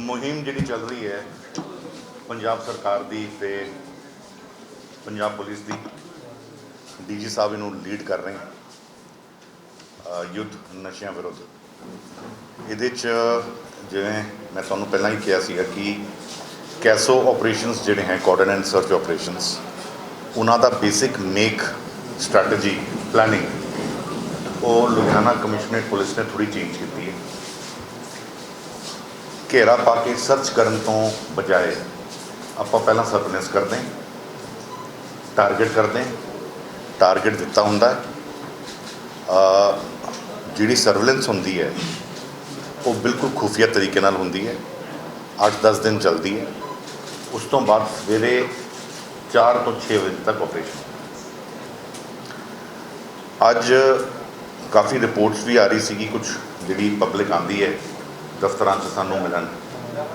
ਮੁਹਿੰਮ ਜਿਹੜੀ ਚੱਲ ਰਹੀ ਹੈ, ਪੰਜਾਬ ਸਰਕਾਰ ਦੀ ਤੇ ਪੰਜਾਬ ਪੁਲਿਸ ਦੀ, ਡੀਜੀ ਸਾਹਿਬ ਇਹਨੂੰ ਲੀਡ ਕਰ ਰਹੇ ਹੈ ਯੁੱਧ ਨਸ਼ਿਆਂ ਵਿਰੁੱਧ। ਇਹਦੇ ਚ ਜਿਵੇਂ ਮੈਂ ਤੁਹਾਨੂੰ ਪਹਿਲਾਂ ਹੀ ਕਿਹਾ ਸੀਗਾ ਕਿ ਕੈਸੋ ਆਪਰੇਸ਼ਨਸ ਜਿਹੜੇ ਹੈ ਕੋਆਰਡੀਨੇਟ ਐਂਡ ਸਰਚ ਆਪਰੇਸ਼ਨਸ ਉਹਨਾਂ ਦਾ ਬੇਸਿਕ ਮੇਕ ਸਟ੍ਰੈਟਜੀ ਪਲੈਨਿੰਗ ਉਹ ਲੁਧਿਆਣਾ ਕਮਿਸ਼ਨਰੇਟ ਪੁਲਿਸ ਨੇ ਥੋੜੀ ਚੇਂਜ ਕੀਤੀ ਘੇਰਾ ਪਾ ਕੇ ਸਰਚ ਕਰਨ ਤੋਂ ਬਜਾਏ ਆਪਾਂ ਪਹਿਲਾਂ ਸਰਵੇਲੈਂਸ ਕਰਦੇ ਹਾਂ ਟਾਰਗੇਟ ਕਰਦੇ ਹਾਂ ਟਾਰਗੇਟ ਦਿੱਤਾ ਹੁੰਦਾ ਹੈ। ਜਿਹੜੀ ਸਰਵੇਲੈਂਸ ਹੁੰਦੀ ਹੈ, ਉਹ ਬਿਲਕੁਲ ਖੁਫੀਆ ਤਰੀਕੇ ਨਾਲ ਹੁੰਦੀ ਹੈ। 8-10 ਦਿਨ ਚੱਲਦੀ ਹੈ। ਉਸ ਤੋਂ ਬਾਅਦ ਸਵੇਰੇ 4 ਤੋਂ 6 ਵਜੇ ਤੱਕ ਆਪਰੇਸ਼ਨ ਅੱਜ ਕਾਫੀ ਰਿਪੋਰਟਸ ਵੀ ਆ ਰਹੀ ਸੀਗੀ ਕੁਝ ਜਿਹੜੀ ਪਬਲਿਕ ਆਂਦੀ ਹੈ ਦਫ਼ਤਰਾਂ 'ਚ ਸਾਨੂੰ ਮਿਲਣ।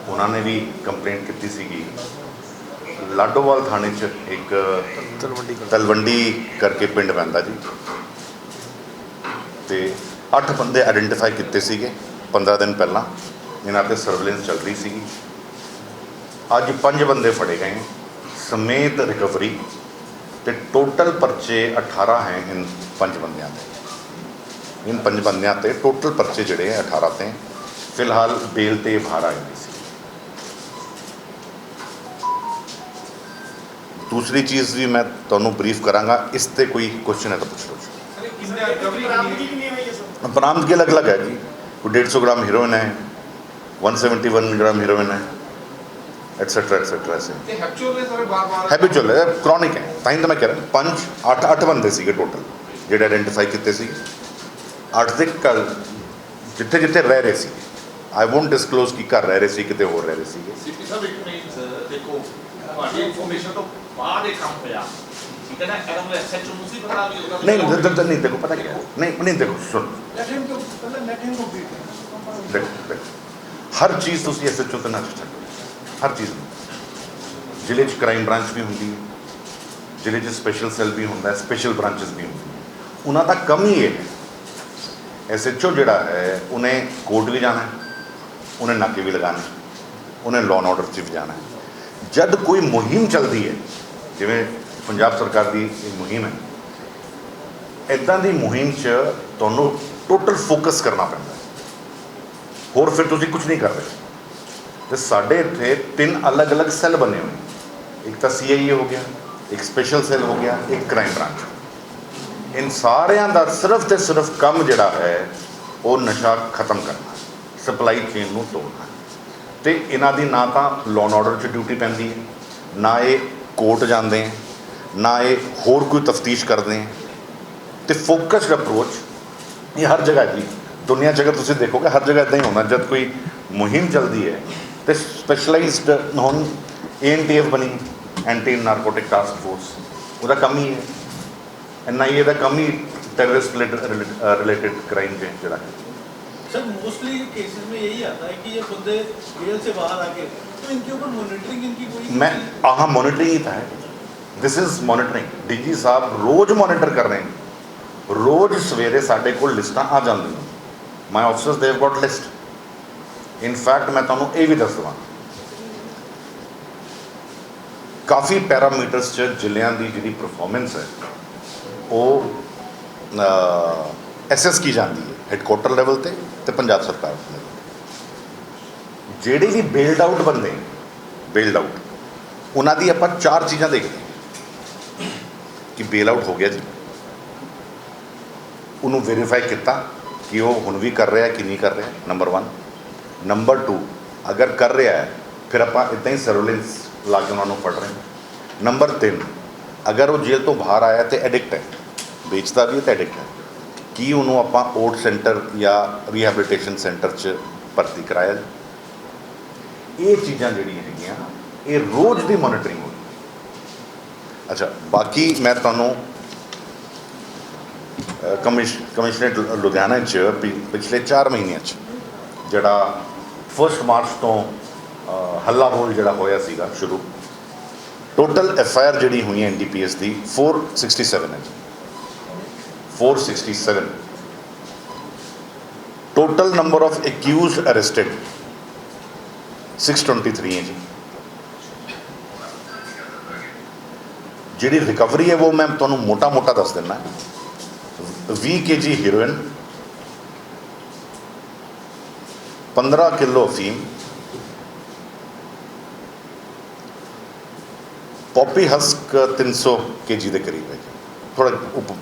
ਉਹਨਾਂ ਨੇ ਵੀ ਕੰਪਲੇਂਟ ਕੀਤੀ ਸੀਗੀ। ਲਾਡੋਵਾਲ ਥਾਣੇ 'ਚ ਇੱਕ ਤਲਵੰਡੀ ਤਲਵੰਡੀ ਕਰਕੇ ਪਿੰਡ ਪੈਂਦਾ ਜੀ। ਤੇ 8 ਬੰਦੇ ਆਇਡੈਂਟੀਫਾਈ ਕੀਤੇ ਸੀਗੇ 15 ਦਿਨ ਪਹਿਲਾਂ। ਇਹਨਾਂ ਤੇ ਸਰਵੇਲੈਂਸ ਚੱਲ ਰਹੀ ਸੀਗੀ। ਅੱਜ 5 ਬੰਦੇ ਫੜੇ ਗਏ। ਸਮੇਤ ਰਿਕਵਰੀ ਤੇ ਟੋਟਲ ਪਰਚੇ 18 ਹੈ ਇਨ ਪੰਜ ਬੰਦਿਆਂ 'ਤੇ। ਇਨ ਪੰਜ ਬੰਦਿਆਂ ਤੇ ਟੋਟਲ ਪਰਚੇ ਜਿਹੜੇ ਹੈ 18 ਤੇ। ਫਿਲਹਾਲ ਬੇਲ ਤੇ ਬਾਹਰ ਆਏ ਹੋਏ ਸੀ ਦੂਸਰੀ ਚੀਜ਼ ਵੀ ਮੈਂ ਤੁਹਾਨੂੰ ਬਰੀਫ ਕਰਾਂਗਾ ਇਸ ਤੇ ਕੋਈ ਕੁਐਸਚਨ ਹੈ ਤਾਂ ਪੁੱਛ ਲਓ ਜੀ ਬਰਾਮਦਗੀ ਅਲੱਗ-ਅਲੱਗ ਹੈ ਜੀ ਕੋਈ 150 ਗ੍ਰਾਮ ਹੀਰੋਇਨ ਹੈ 171 ਗ੍ਰਾਮ ਹੀਰੋਇਨ ਹੈ ਐਟਸੈਟਰਾ ਐਟਸੈਟਰਾ ਐਸੇ ਤੇ ਹੈਪਚੁਅਲ ਨੇ ਸਾਰੇ ਬਾਰ-ਬਾਰ ਹੈਬਿਚੁਅਲ ਹੈ ਕ੍ਰੋਨਿਕ ਹੈ ਤਾਂ ਹੀ ਤਾਂ ਮੈਂ ਕਹਿ ਰਿਹਾ ਪੰਜ 8 8 ਬੰਦੇ ਸੀਗੇ ਟੋਟਲ ਜਿਹੜੇ ਆਇਡੈਂਟੀਫਾਈ ਕੀਤੇ ਸੀ 8 ਦੇ ਘਰ ਜਿੱਥੇ ਜਿੱਥੇ ਰਹਿ ਰਹੇ ਸੀ ਆਈ ਵੋਂਟ ਡਿਸਕਲੋਜ਼ ਕੀ ਕਰ ਰਹਿ ਰਹੇ ਸੀ ਕਿਤੇ ਹੋਰ ਰਹਿ ਰਹੇ ਸੀਗੇ ਸੀਪੀ ਸਾਹਿਬ ਇੱਕ ਮਿੰਟ ਦੇਖੋ ਤੁਹਾਡੀ ਇਨਫੋਰਮੇਸ਼ਨ ਤੋਂ ਬਾਅਦ ਇਹ ਕੰਮ ਹੋਇਆ ਠੀਕ ਹੈ ਨਾ ਐਸਐਚਓ ਨੂੰ ਸੀ ਪਤਾ ਵੀ ਉਹਦਾ ਨਹੀਂ ਨਹੀਂ ਦੇਖੋ ਪਤਾ ਕੀ ਹੈ ਨਹੀਂ ਨਹੀਂ ਦੇਖੋ ਸੁਣ ਲੈਟ ਹਿਮ ਟੂ ਪਹਿਲਾਂ ਲੈਟ ਹਿਮ ਕੰਪਲੀਟ ਦੇਖੋ ਦੇਖੋ ਹਰ ਚੀਜ਼ ਤੁਸੀਂ ਐਸਐਚਓ ਤੇ ਨਾ ਛੱਡੋ ਹਰ ਚੀਜ਼ ਜ਼ਿਲ੍ਹੇ 'ਚ ਕ੍ਰਾਈਮ ਬ੍ਰਾਂਚ ਵੀ ਹੁੰਦੀ ਹੈ ਜ਼ਿਲ੍ਹੇ 'ਚ ਸਪੈਸ਼ਲ ਸੈੱਲ ਵੀ ਹੁੰਦਾ ਹੈ ਸਪੈਸ਼ਲ ਬ੍ਰਾਂਚਸ ਵੀ ਹੁੰਦੀਆਂ ਉਹਨਾਂ ਦਾ ਕੰਮ ਹੀ ਇਹ ਹੈ ਐਸਐਚਓ ਜਿਹੜਾ ਹੈ ਉਹਨੇ ਕੋਰਟ ਵੀ ਜਾਣਾ ਹੈ ਉਹਨੇ ਨਾਕੇ ਵੀ ਲਗਾਉਣੇ, ਉਹਨੇ ਲਾਅ ਐਂਡ ਆਰਡਰ 'ਚ ਵੀ ਜਾਣਾ। ਜਦ ਕੋਈ ਮੁਹਿੰਮ ਚੱਲਦੀ ਹੈ, ਜਿਵੇਂ ਪੰਜਾਬ ਸਰਕਾਰ ਦੀ ਇਹ ਮੁਹਿੰਮ ਹੈ ਇਦਾਂ ਦੀ ਮੁਹਿੰਮ 'ਚ ਤੁਹਾਨੂੰ ਟੋਟਲ ਫੋਕਸ ਕਰਨਾ ਪੈਂਦਾ ਹੋਰ ਫਿਰ ਤੁਸੀਂ ਕੁਝ ਨਹੀਂ ਕਰ ਰਹੇ। ਤੇ ਸਾਡੇ ਇੱਥੇ ਤਿੰਨ ਅਲੱਗ-ਅਲੱਗ ਸੈੱਲ ਬਣੇ ਹੋਏ ਇੱਕ ਤਾਂ ਸੀਆਈਏ ਹੋ ਗਿਆ, ਇੱਕ ਸਪੈਸ਼ਲ ਸੈੱਲ ਹੋ ਗਿਆ, ਇੱਕ ਕ੍ਰਾਈਮ ਬ੍ਰਾਂਚ ਇਨ ਸਾਰਿਆਂ ਦਾ ਸਿਰਫ ਤੇ ਸਿਰਫ ਕੰਮ ਜਿਹੜਾ ਹੈ, ਉਹ ਨਸ਼ਾ ਖਤਮ ਕਰਨਾ। ਸਪਲਾਈ ਚੇਨ ਨੂੰ ਤੋੜਨਾ ਤੇ ਇਹਨਾਂ ਦੀ ਨਾ ਤਾਂ ਲੋਨ ਐਂਡ ਆਰਡਰ 'ਚ ਡਿਊਟੀ ਪੈਂਦੀ ਹੈ, ਨਾ ਇਹ ਕੋਰਟ ਜਾਂਦੇ ਹੈ, ਨਾ ਇਹ ਹੋਰ ਕੋਈ ਤਫਤੀਸ਼ ਕਰਦੇ ਹੈ। ਤੇ ਫੋਕਸਡ ਅਪਰੋਚ ਇਹ ਹਰ ਜਗ੍ਹਾ ਜੀ। ਦੁਨੀਆ 'ਚ ਅਗਰ ਤੁਸੀਂ ਦੇਖੋਗੇ, ਹਰ ਜਗ੍ਹਾ ਇਦਾਂ ਹੀ ਹੋਣਾ ਜਦ ਕੋਈ ਮੁਹਿੰਮ ਚੱਲਦੀ ਹੈ, ਤੇ ਸਪੈਸ਼ਲਾਈਜ਼ਡ ਹੁਣ ਐਨਟੀਐਫ ਬਣੀ ਐਂਟੀ ਨਾਰਕੋਟਿਕ ਟਾਸਕ ਫੋਰਸ ਉਹਦਾ ਕੰਮ ਹੀ ਹੈ। ਐਨਆਈਏ ਦਾ ਕੰਮ ਹੀ ਟੈਰਰਿਸਟ ਰਿਲੇਟਡ ਕ੍ਰਾइम ਜਿਹੜਾ ਹੈ। सर मोस्टली केसेस में यही आता है कि ये बंदे जेल से बाहर आके तो इनके ऊपर मॉनिटरिंग इनकी कोई मैं आहा मॉनिटरिंग ही था this is monitoring DG Sahib rose monitor ਕਰ ਰਹੇ ਨੇ ਰੋਜ਼ ਸਵੇਰੇ ਸਾਡੇ ਕੋਲ ਲਿਸਟਾਂ ਆ ਜਾਂਦੀਆਂ ਮਾਈ ਆਫਿਸਰਸ ਦੇ have got list in fact ਮੈਂ ਤੁਹਾਨੂੰ ਇਹ ਵੀ ਦੱਸ ਦਵਾਂ ਕਾਫੀ ਪੈਰਾਮੀਟਰਸ ਚ ਜ਼ਿਲ੍ਹਿਆਂ ਦੀ ਜਿਹੜੀ ਪਰਫਾਰਮੈਂਸ ਹੈ ਉਹ ਐਸਐਸ ਕੀ ਜਾਂਦੀ ਹੈ ਹੈੱਡਕੁਆਟਰ ਲੈਵਲ ਤੇ ਤੇ ਪੰਜਾਬ ਸਰਕਾਰ level ਜਿਹੜੇ ਵੀ ਬੇਲਡ ਆਊਟ ਬੰਦੇ ਬੇਲਡ ਆਊਟ ਉਹਨਾਂ ਦੀ ਆਪਾਂ ਚਾਰ ਚੀਜ਼ਾਂ ਦੇਖਦੇ ਕਿ ਬੇਲ ਆਊਟ ਹੋ ਗਿਆ ਜੀ। ਉਹਨੂੰ ਵੈਰੀਫਾਈ ਕੀਤਾ ਕਿ ਉਹ ਹੁਣ ਵੀ ਕਰ ਰਿਹਾ ਕਿ ਨਹੀਂ ਕਰ ਰਿਹਾ ਨੰਬਰ 1 ਨੰਬਰ 2 ਅਗਰ ਕਰ ਰਿਹਾ ਹੈ, ਫਿਰ ਆਪਾਂ ਇਦਾਂ ਹੀ ਸਰਵੇਲੈਂਸ ਲਾ ਕੇ ਉਹਨਾਂ ਨੂੰ ਫੜ ਰਹੇ ਨੰਬਰ 3 ਅਗਰ ਉਹ ਜੇਲ੍ਹ ਤੋਂ ਬਾਹਰ ਆਇਆ ਤੇ ਐਡਿਕਟ ਹੈ। ਵੇਚਦਾ ਵੀ ਹੈ ਤੇ ਐਡਿਕਟ ਹੈ। ਕੀ ਉਹਨੂੰ ਆਪਾਂ ਓਟ ਸੈਂਟਰ ਜਾਂ ਰੀਹੈਬਿਲਿਟੇਸ਼ਨ ਸੈਂਟਰ 'ਚ ਭਰਤੀ ਕਰਾਇਆ ਇਹ ਚੀਜ਼ਾਂ ਜਿਹੜੀਆਂ ਹੈਗੀਆਂ ਇਹ ਰੋਜ਼ ਦੀ ਮੋਨੀਟਰਿੰਗ ਹੋਣੀ ਅੱਛਾ ਬਾਕੀ ਮੈਂ ਤੁਹਾਨੂੰ ਅ, ਕਮਿਸ਼ਨਰੇਟ ਲੁ- ਲੁਧਿਆਣਾ 'ਚ ਪਿ- ਪਿਛਲੇ 4 ਮਹੀਨਿਆਂ 'ਚ ਜਿਹੜਾ 1 ਮਾਰਚ ਤੋਂ ਹੱਲਾ ਬੋਲ ਜਿਹੜਾ ਹੋਇਆ ਸੀਗਾ ਸ਼ੁਰੂ ਟੋਟਲ ਐਫ ਆਈ ਆਰ ਜਿਹੜੀ ਹੋਈ ਹੈ ਐਨਡੀਪੀਐਸ ਦੀ 467 ਹੈ ਜੀ। 467 total number of accused arrested 623 ਹੈ ਜੀ ਜਿਹੜੀ ਰਿਕਵਰੀ ਹੈ, ਉਹ ਮੈਂ ਤੁਹਾਨੂੰ ਮੋਟਾ ਮੋਟਾ ਦੱਸ ਦਿੰਦਾ। 20 ਕੇਜੀ ਹੀਰੋਇਨ 15 ਕਿਲੋ ਅਫੀਮ ਪॉपी ਹਸਕ 300 ਕੇਜੀ ਦੇ ਕਰੀਬ ਹੈ ਜੀ। ਥੋੜਾ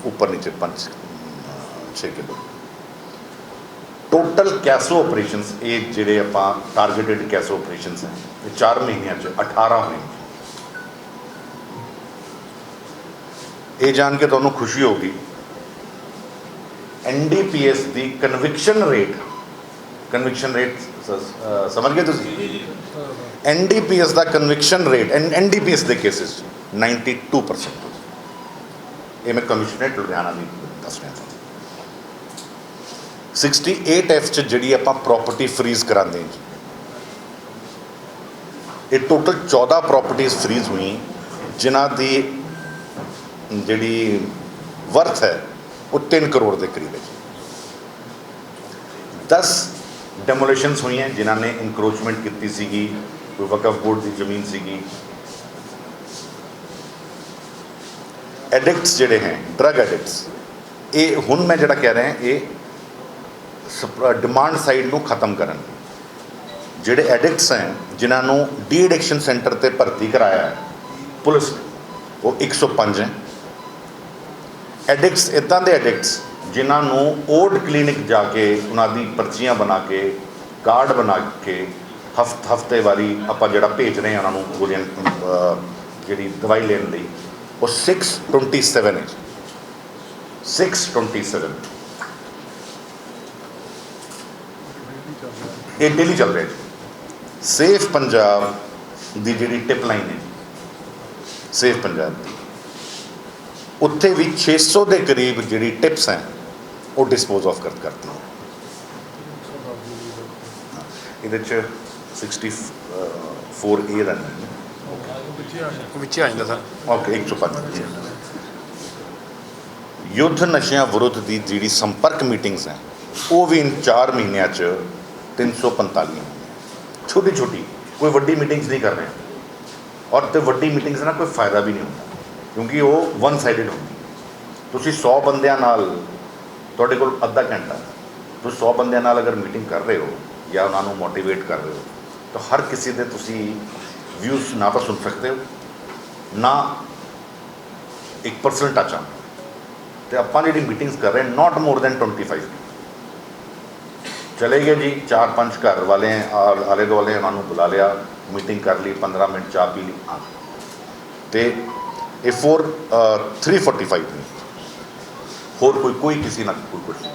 ਉੱਪਰ ਨੀਚੇ 5 6 ਕਿਲੋ ਟੋਟਲ ਕੈਸੋ ਆਪਰੇਸ਼ਨਸ ਇਹ ਜਿਹੜੇ ਆਪਾਂ ਟਾਰਗੇਟਡ ਕੈਸੋ ਆਪਰੇਸ਼ਨਸ ਹੈ ਇਹ 4 ਮਹੀਨਿਆਂ ਚ 18 ਹੋਏ ਇਹ ਜਾਣ ਕੇ ਤੁਹਾਨੂੰ ਖੁਸ਼ੀ ਹੋਗੀ ਐਨਡੀਪੀਐਸ ਦੀ ਕਨਵਿਕਸ਼ਨ ਰੇਟ ਕਨਵਿਕਸ਼ਨ ਰੇਟ ਸਮਝ ਗਏ ਤੁਸੀਂ ਐਨਡੀਪੀਐਸ ਦਾ ਕਨਵਿਕਸ਼ਨ ਰੇਟ ਐਨਡੀਪੀਐਸ ਦੇ ਕੇਸਿਸ 92% ਇਹ ਮੈਂ ਕਮਿਸ਼ਨਰੇਟ ਲੁਧਿਆਣਾ ਦੀ ਦੱਸ ਰਿਹਾ ਹਾਂ। 68 ਐਫ ਚ ਜਿਹੜੀ ਆਪਾਂ ਪ੍ਰਾਪਰਟੀ ਫਰੀਜ਼ ਕਰਾਉਂਦੇ ਹਾਂ ਜੀ, ਇਹ ਟੋਟਲ 14 ਪ੍ਰਾਪਰਟੀਆਂ ਫਰੀਜ਼ ਹੋਈ, ਜਿਨ੍ਹਾਂ ਦੀ ਜਿਹੜੀ ਵਰਥ ਹੈ, ਉਹ 3 ਕਰੋੜ ਦੇ ਕਰੀਬ ਹੈ ਜੀ। 10 ਡੈਮੋਲੇਸ਼ਨਸ ਹੋਈਆਂ, ਜਿਨ੍ਹਾਂ ਨੇ ਇਨਕਰੋਚਮੈਂਟ ਕੀਤੀ ਸੀਗੀ, ਕੋਈ ਵਕਫ ਬੋਰਡ ਦੀ ਜ਼ਮੀਨ ਸੀਗੀ ਐਡਿਕਟਸ ਜਿਹੜੇ ਹੈ ਡਰਗ ਐਡਿਕਟਸ ਇਹ ਹੁਣ ਮੈਂ ਜਿਹੜਾ ਕਹਿ ਰਿਹਾ ਇਹ ਡਿਮਾਂਡ ਸਾਈਡ ਨੂੰ ਖਤਮ ਕਰਨ ਜਿਹੜੇ ਐਡਿਕਟਸ ਹੈ ਜਿਨ੍ਹਾਂ ਨੂੰ ਡੀ ਐਡਿਕਸ਼ਨ ਸੈਂਟਰ ਤੇ ਭਰਤੀ ਕਰਾਇਆ ਹੈ ਪੁਲਿਸ ਨੇ, ਉਹ 105 ਹੈ। ਐਡਿਕਟਸ ਇਦਾਂ ਦੇ ਐਡਿਕਟਸ ਜਿਨ੍ਹਾਂ ਨੂੰ ਓਲਡ ਕਲੀਨਿਕ ਜਾ ਕੇ ਉਹਨਾਂ ਦੀ ਪਰਚੀਆਂ ਬਣਾ ਕੇ ਕਾਰਡ ਬਣਾ ਕੇ ਹਫਤ ਹਫ਼ਤੇ ਵਾਰੀ ਆਪਾਂ ਜਿਹੜਾ ਭੇਜ ਰਹੇ ਹਾਂ ਉਹਨਾਂ ਨੂੰ ਗੋਲੀਆਂ ਅਹ, ਜਿਹੜੀ ਦਵਾਈ ਲੈਣ ਲਈ ਉਹ 627 ਹੈ 627 ਇਹ ਡੇਲੀ ਚੱਲ ਰਿਹਾ ਜੀ। ਸੇਫ ਪੰਜਾਬ ਦੀ ਜਿਹੜੀ ਟਿਪ ਲਾਈਨ ਹੈ ਸੇਫ ਪੰਜਾਬ ਦੀ। ਉੱਥੇ ਵੀ 600 ਦੇ ਕਰੀਬ ਜਿਹੜੀ ਟਿਪਸ ਹੈ, ਉਹ ਡਿਸਪੋਜ਼ ਆਫ ਕਰ ਕਰਤੀ ਹੈ ਇਹਦੇ ਚ 64 ਏ ਦਾ ਵਿੱਚ ਆ ਜਾਂਦਾ ਸਰ। ਓਕੇ 105 ਯੁੱਧ ਨਸ਼ਿਆਂ ਵਿਰੁੱਧ ਦੀ ਜਿਹੜੀ ਸੰਪਰਕ ਮੀਟਿੰਗਸ ਹੈ, ਉਹ ਵੀ ਇਨ 4 ਮਹੀਨਿਆਂ ਚ 345 ਛੋਟੀ ਛੋਟੀ ਕੋਈ ਵੱਡੀ ਮੀਟਿੰਗਸ ਨਹੀਂ ਕਰ ਰਹੇ। ਔਰ ਤੇ ਵੱਡੀ ਮੀਟਿੰਗਸ ਨਾਲ ਕੋਈ ਫਾਇਦਾ ਵੀ ਨਹੀਂ ਹੁੰਦਾ, ਕਿਉਂਕਿ ਉਹ ਵਨ ਸਾਈਡਡ ਹੁੰਦੀ ਤੁਸੀਂ 100 ਬੰਦਿਆਂ ਨਾਲ, ਤੁਹਾਡੇ ਕੋਲ ਅੱਧਾ ਘੰਟਾ, ਤੁਸੀਂ 100 ਬੰਦਿਆਂ ਨਾਲ ਅਗਰ ਮੀਟਿੰਗ ਕਰ ਰਹੇ ਹੋ ਜਾਂ ਉਹਨਾਂ ਨੂੰ ਮੋਟੀਵੇਟ ਕਰ ਰਹੇ ਹੋ, ਤਾਂ ਹਰ ਕਿਸੇ ਦੇ ਤੁਸੀਂ ਵਿਊਜ਼ ਨਾ ਤਾਂ ਸੁਣ ਸਕਦੇ ਹੋ, ਨਾ ਇੱਕ ਪਰਸਨਲ ਟੱਚ ਆ ਤੇ ਆਪਾਂ ਜਿਹੜੀ ਮੀਟਿੰਗਸ ਕਰ ਰਹੇ ਨਾਟ ਮੋਰ ਦੈਨ 25 ਚਲੇ ਗਏ ਜੀ ਚਾਰ ਪੰਜ ਘਰ ਵਾਲੇ ਆ- ਆਲੇ ਦੁਆਲੇ, ਉਹਨਾਂ ਨੂੰ ਬੁਲਾ ਲਿਆ ਮੀਟਿੰਗ ਕਰ ਲਈ 15 ਮਿੰਟ ਚਾਹ ਪੀ ਲਈ, ਆ ਤੇ ਇਹ 4 345 ਨੇ ਹੋਰ ਕੋਈ ਕੋਈ ਕਿਸੇ ਨਾਲ ਕੋਈ ਕੁਛ ਨਹੀਂ।